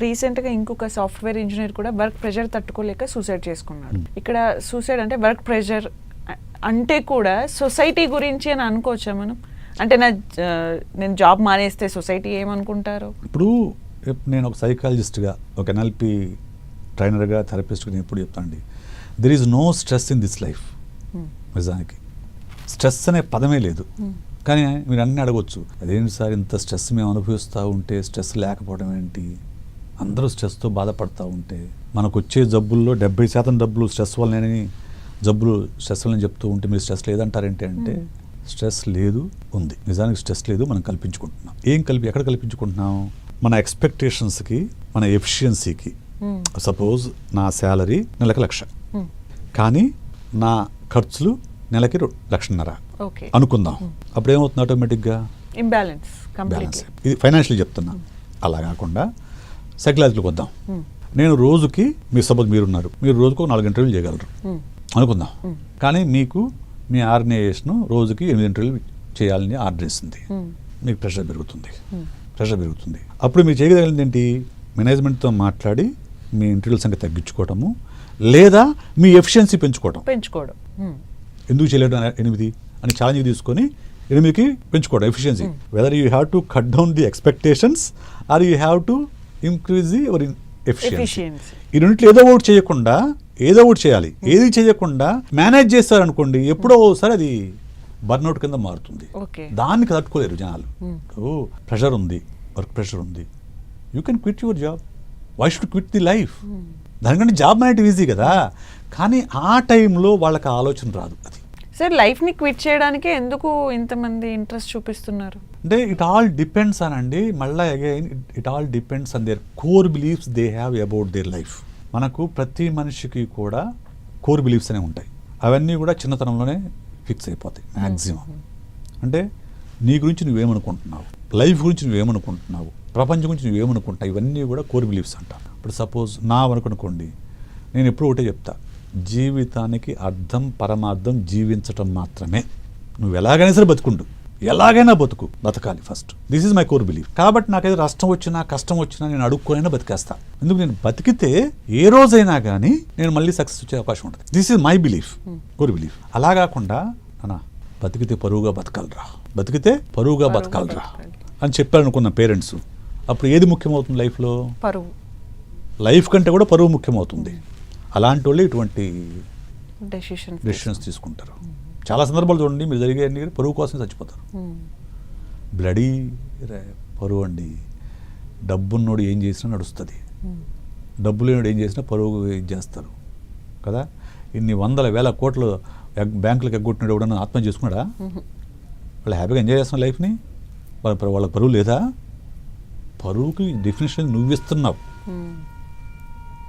రీసెంట్గా ఇంకొక software engineer కూడా వర్క్ ప్రెషర్ తట్టుకోలేక సూసైడ్ చేసుకున్నాడు. ఇక్కడ సూసైడ్ అంటే వర్క్ ప్రెషర్ అంటే కూడా సొసైటీ గురించి అని అనుకోవచ్చా మనం? అంటే నా నేను జాబ్ మానేస్తే సొసైటీ ఏమనుకుంటారు? ఇప్పుడు నేను ఒక సైకాలజిస్ట్గా ఒక ఎన్ఎల్పి ట్రైనర్గా థెరపిస్ట్గా నేను ఎప్పుడు చెప్తానండి. There is no stress in this life నిజానికి. స్ట్రెస్ అనే పదమే లేదు. కానీ మీరు అన్నీ అడగొచ్చు. అదేంటి సార్ ఇంత స్ట్రెస్ మేము అనుభవిస్తూ ఉంటే స్ట్రెస్ లేకపోవడం ఏంటి? అందరూ స్ట్రెస్తో బాధపడతా ఉంటే మనకు వచ్చే జబ్బుల్లో డెబ్బై శాతం డబ్బులు స్ట్రెస్ వల్లనే జబ్బులు స్ట్రెస్ వల్ల చెప్తూ ఉంటే మీరు స్ట్రెస్ లేదంటారేంటి అంటే స్ట్రెస్ లేదు ఉంది. నిజానికి స్ట్రెస్ లేదు మనం కల్పించుకుంటున్నాం. ఏం కలిపి ఎక్కడ కల్పించుకుంటున్నాం? మన ఎక్స్పెక్టేషన్స్కి మన ఎఫిషియన్సీకి. సపోజ్ నా శాలరీ నెలకు లక్ష. కానీ నా ఖర్చులు నెలకి లక్షన్నర. అనుకుందాం. అప్పుడు ఏమవుతుంది ఆటోమేటిక్గా? ఇంబ్యాలెన్స్ ఇది ఫైనాన్షియల్ చెప్తున్నా. అలా కాకుండా సైకలాజికల్కి వద్దాం నేను రోజుకి మీరు సపోజ్ మీరున్నారు. మీరు రోజుకు నాలుగు ఇంటర్వ్యూలు చేయగలరు. అనుకుందాం. కానీ మీకు మీ ఆర్గనైజేషన్ రోజుకి ఎనిమిది ఇంటర్వ్యూలు చేయాలని ఆర్డర్ ఇస్తుంది మీకు ప్రెషర్ పెరుగుతుంది. ప్రెషర్ పెరుగుతుంది. అప్పుడు మీరు చేయగలిగింది ఏంటి? మేనేజ్మెంట్తో మాట్లాడి మీ ఇంటర్వ్యూల సంఖ్య తగ్గించుకోవటము లేదా మీ ఎఫిషియన్సీ పెంచుకోవటం. పెంచుకోవడం. Hmm. ఎందుకు చేయలేడు అనే- ఎనిమిది అని ఛాలెంజ్ తీసుకొని ఎనిమిదికి పెంచుకోవడం efficiency. Whether you have to cut down the expectations or you have to increase your efficiency. ఈ రెండిట్లో ఏదో ఒకటి చేయకుండా ఏదో ఒకటి చేయాలి. ఏది చేయకుండా మేనేజ్ చేస్తారనుకోండి ఎప్పుడో ఒకసారి అది బర్న్అవుట్ కింద మారుతుంది. దానికి తట్టుకోలేరు జనాలు. ఓ ప్రెషర్ ఉంది వర్క్ ప్రెషర్ ఉంది. You can quit your job why should quit the life దానికంటే జాబ్ అనేది ఈజీ కదా. కానీ ఆ టైంలో వాళ్ళకి ఆలోచన రాదు అది. సార్ లైఫ్ని క్విట్ చేయడానికే ఎందుకు ఇంతమంది ఇంట్రెస్ట్ చూపిస్తున్నారు? అంటే ఇట్ ఆల్ డిపెండ్స్ అని అండి మళ్ళీ again it all depends on their core beliefs they have about their life మనకు ప్రతి మనిషికి కూడా కోర్ బిలీఫ్స్ అనేవి ఉంటాయి. అవన్నీ కూడా చిన్నతనంలోనే ఫిక్స్ అయిపోతాయి మ్యాక్సిమం అంటే నీ గురించి నువ్వేమనుకుంటున్నావు? లైఫ్ గురించి నువ్వేమనుకుంటున్నావు? ప్రపంచం గురించి నువ్వేమనుకుంటున్నావు? ఇవన్నీ కూడా కోర్ బిలీఫ్స్ అంటాం. ఇప్పుడు సపోజ్ నా అనుకోండి నేను ఎప్పుడు ఒకటే చెప్తా. జీవితానికి అర్థం పరమార్థం జీవించటం మాత్రమే. నువ్వు ఎలాగైనా సరే బతుకుండు. ఎలాగైనా బతుకు బతకాలి first. This is my core belief కాబట్టి నాకైతే నష్టం వచ్చినా కష్టం వచ్చినా నేను అడుక్కోనైనా బతికేస్తా. ఎందుకు నేను బతికితే ఏ రోజైనా కానీ నేను మళ్ళీ సక్సెస్ వచ్చే అవకాశం ఉంటుంది. This is my belief core belief అలా కాకుండా అన్నా బతికితే పరువుగా బతకాలరా. బతికితే పరువుగా బతకాలరా. బతకాలి. అని చెప్పారనుకున్న పేరెంట్స్ అప్పుడు ఏది ముఖ్యమవుతుంది లైఫ్లో? పరువు. లైఫ్ కంటే కూడా పరువు ముఖ్యమవుతుంది. అలాంటి వాళ్ళు ఇటువంటి డెసిషన్ డెసిషన్స్ తీసుకుంటారు. చాలా సందర్భాలు చూడండి మీరు జరిగే అన్ని పరువు కోసం చచ్చిపోతారు. బ్లడీ రే- పరువు అండి. డబ్బున్నోడు ఏం చేసినా నడుస్తుంది. డబ్బు లేనివాడు ఏం చేసినా పరువు ఇది చేస్తారు. కదా? ఇన్ని వందల వేల కోట్లు బ్యాంకులకు ఎగ్గొట్టినాడు ఎవడన్నా ఆత్మహత్య చేసుకున్నాడా? వాళ్ళు హ్యాపీగా ఎంజాయ్ చేస్తున్న లైఫ్ని? వాళ్ళ వాళ్ళ పరువు లేదా? పరువుకి డెఫినేషన్ నువ్వు ఇస్తున్నావు.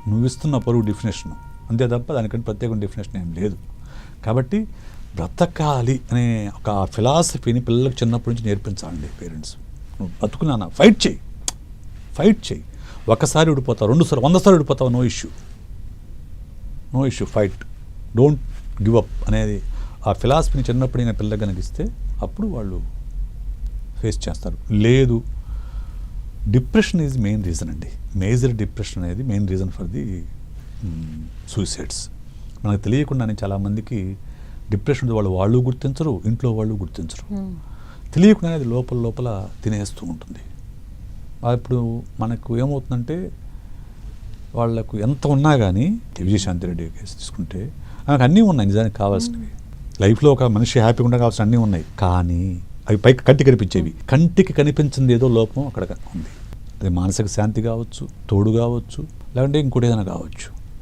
నువ్వు ఇస్తున్న పరువు డెఫినేషను అంతే తప్ప దానికంటే ప్రత్యేక డెఫినేషన్ ఏం లేదు. కాబట్టి బ్రతకాలి అనే ఒక ఫిలాసఫీని పిల్లలకు చిన్నప్పటి నుంచి నేర్పించాలండి పేరెంట్స్ నువ్వు బతుకున్నానా ఫైట్ చేయి. ఫైట్ చేయి. ఒకసారి విడిపోతావు రెండుసార్లు వంద సార్లు విడిపోతావు no issue no issue fight don't give up అనేది ఆ ఫిలాసఫీని చిన్నప్పుడు నేను పిల్లలకు కనిపిస్తే అప్పుడు వాళ్ళు ఫేస్ చేస్తారు. లేదు డిప్రెషన్ ఈజ్ మెయిన్ రీజన్ అండి. మేజర్ డిప్రెషన్ అనేది main reason for the suicides. మనకు తెలియకుండానే చాలామందికి డిప్రెషన్ వాళ్ళు వాళ్ళు గుర్తించరు ఇంట్లో వాళ్ళు గుర్తించరు. తెలియకుండానే అది లోపల లోపల తినేస్తూ ఉంటుంది. ఇప్పుడు మనకు ఏమవుతుందంటే వాళ్ళకు ఎంత ఉన్నా కానీ విజయశాంతి రెడ్డి కేసు తీసుకుంటే ఆమెకు అన్నీ ఉన్నాయి నిజానికి కావాల్సినవి. లైఫ్లో ఒక మనిషి హ్యాపీగా ఉండ కావాల్సిన అన్నీ ఉన్నాయి. కానీ అవి పైకి కంటికి కనిపించేవి. కంటికి కనిపించింది ఏదో లోపం అక్కడ ఉంది. అది మానసిక శాంతి కావచ్చు తోడు కావచ్చు లేదంటే ఇంకోటి ఏదైనా కావచ్చు.